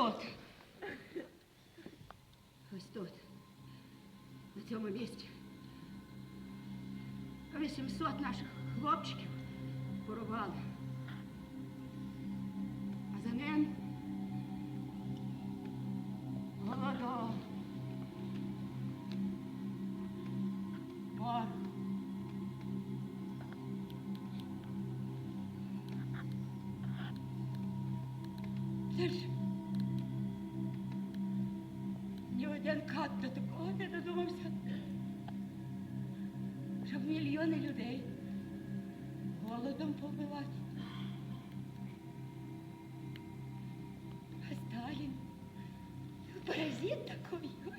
тут. Ось тут. На цьому місці. 800 наших хлопчиків порубали. А за ним голодом. Мор. Це кат до такого не додумався, щоб мільйони людей голодом побивати. А Сталін паразит такий.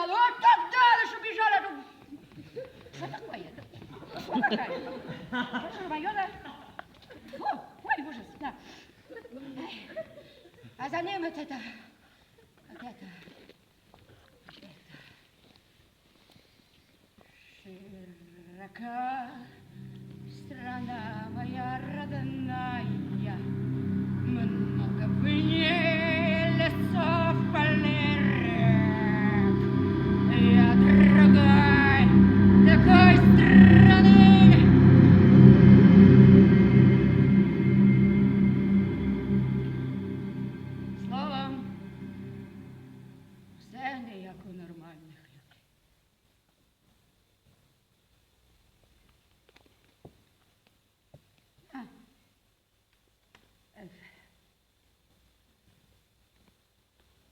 Дали, вот так бежали. Ну, Что такое? Что такое? Что, мое, да? Фу, ой, ужас, да. А за ним вот это, вот это, Широка страна моя родная, много в ней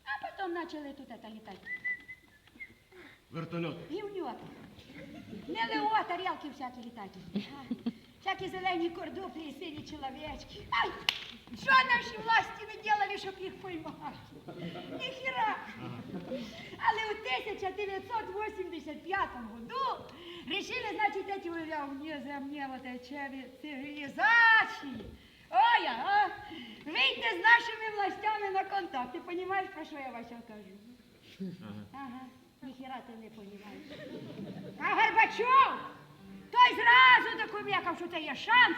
А потом начали тут это летать. Вертольот. Гівнюки. Не лео, тарілки всякі літають. А, Всякі зелені кордуплі і сині чоловічки. Ай! Що наші власті не делали, щоб їх поймати? Ніхіра. Але у 1985 году решили, значит, эти внеземні вот эти цивілізації. Ой, а, вийти з нашими властями на контакт. Ти розумієш, про що я Вася кажу? Ага, ніхіра ти не розумієш. А Горбачов, той зразу докумекав, що це є шанс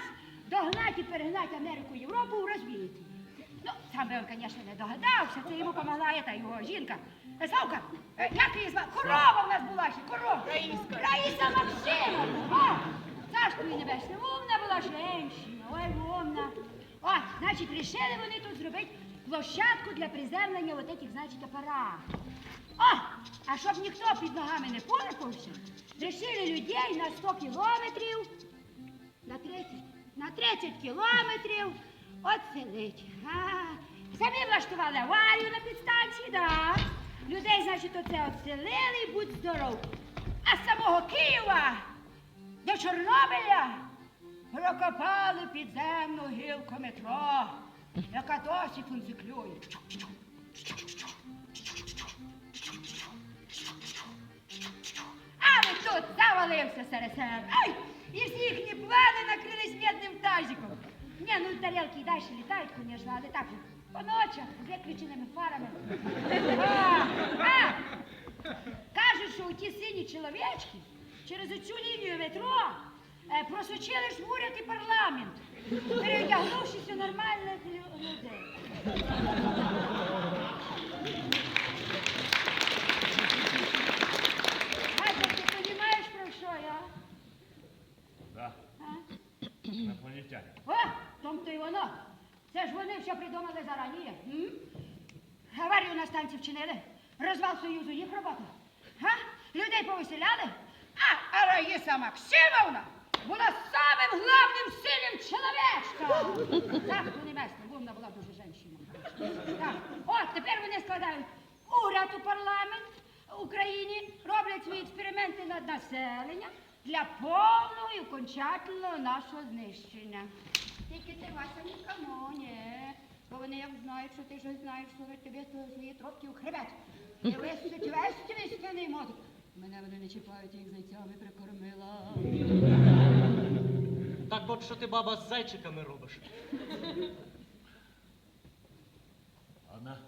догнати і перегнати Америку і Європу у розвідці. Ну, сам би він, звісно, не догадався, це йому допомогла та його жінка. Е, Славка, е, як її звати? Корова в нас була ще, корова. Раїска. Раїса Максимовна. О, царство небесне, умна була женщина, ой, умна. О, значить, рішили вони тут зробити площадку для приземлення вот этих, значить, апаратів. О, а щоб ніхто під ногами не порпався, рішили людей на 100 кілометрів, на 30, на 30 кілометрів. А, самі влаштували аварію на підстанції, да. Людей, значить, оце отселили і будь здоров. А самого Києва до Чорнобиля прокопали підземну гілку метро, яка досі функціонує. А ви тут завалився СРСР. Ай! І всі їхні плани накрились медним тазиком. Ні, ну тарілки і далі літають, звісно, але так, по ночах, з виключеними фарами. А, а! Кажуть, що ті сині чоловічки через оцю лінію метро е, просочили ж в уряд і парламент, переодягнувшись у нормальних людей. Катя, ти розумієш, про що я? Да. О, том то й воно. Це ж вони все придумали зарані. М? Аварію на станції вчинили. Розвал Союзу їх робота. Га? Людей повеселяли. А, Раїса Максимовна була самим главним сильним чоловічком. Так, то небесне, вона була дуже жінщина. Так. От, тепер вони складають уряд у парламент Україні, роблять свої експерименти над населенням для повного і окончательного нашого знищення. Тільки ти, Вася, нікому, ні. Бо вони як знають, що ти щось знаєш, що тобі то свої тропки у хребет. І висуть весь твій мозок. Мене вони не чіпають, їх зайцями прикормила. Так от що ти баба з зайчиками робиш? Анна.